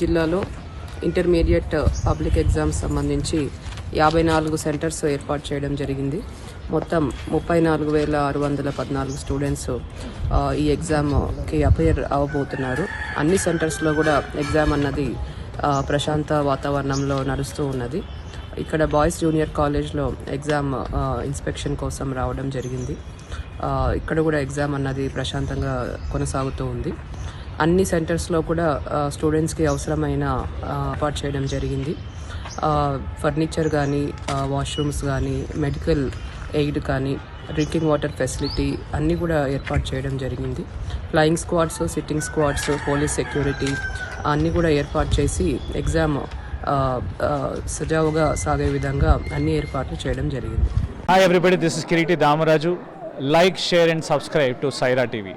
జిల్లాలో intermediate public exams సంబంధించి యాభై నాలుగు సెంటర్స్ ఏర్పాటు చేయడం జరిగింది. మొత్తం ముప్పై నాలుగు వేల ఆరు వందల పద్నాలుగు స్టూడెంట్స్ ఈ ఎగ్జామ్కి అపేర్ అవ్వబోతున్నారు అన్ని సెంటర్స్లో కూడా ఎగ్జామ్ అన్నది ప్రశాంత వాతావరణంలో నడుస్తూ ఉన్నది. ఇక్కడ బాయ్స్ జూనియర్ కాలేజ్లో ఎగ్జామ్ ఇన్స్పెక్షన్ కోసం రావడం జరిగింది. ఇక్కడ కూడా ఎగ్జామ్ అన్నది ప్రశాంతంగా కొనసాగుతూ ఉంది. అన్ని సెంటర్స్లో కూడా స్టూడెంట్స్కి అవసరమైన పాటు ఏర్పాటు చేయడం జరిగింది. ఫర్నిచర్ కానీ వాష్రూమ్స్ కానీ మెడికల్ ఎయిడ్ కానీ డ్రింకింగ్ వాటర్ ఫెసిలిటీ అన్నీ కూడా ఏర్పాటు చేయడం జరిగింది. Flying squads sitting squads police security అన్నీ కూడా ఏర్పాటు చేసి ఎగ్జామ్ సజావుగా సాగే విధంగా అన్ని ఏర్పాట్లు చేయడం జరిగింది. Hi everybody this is Kiriti Damaraju like share and subscribe to Saira TV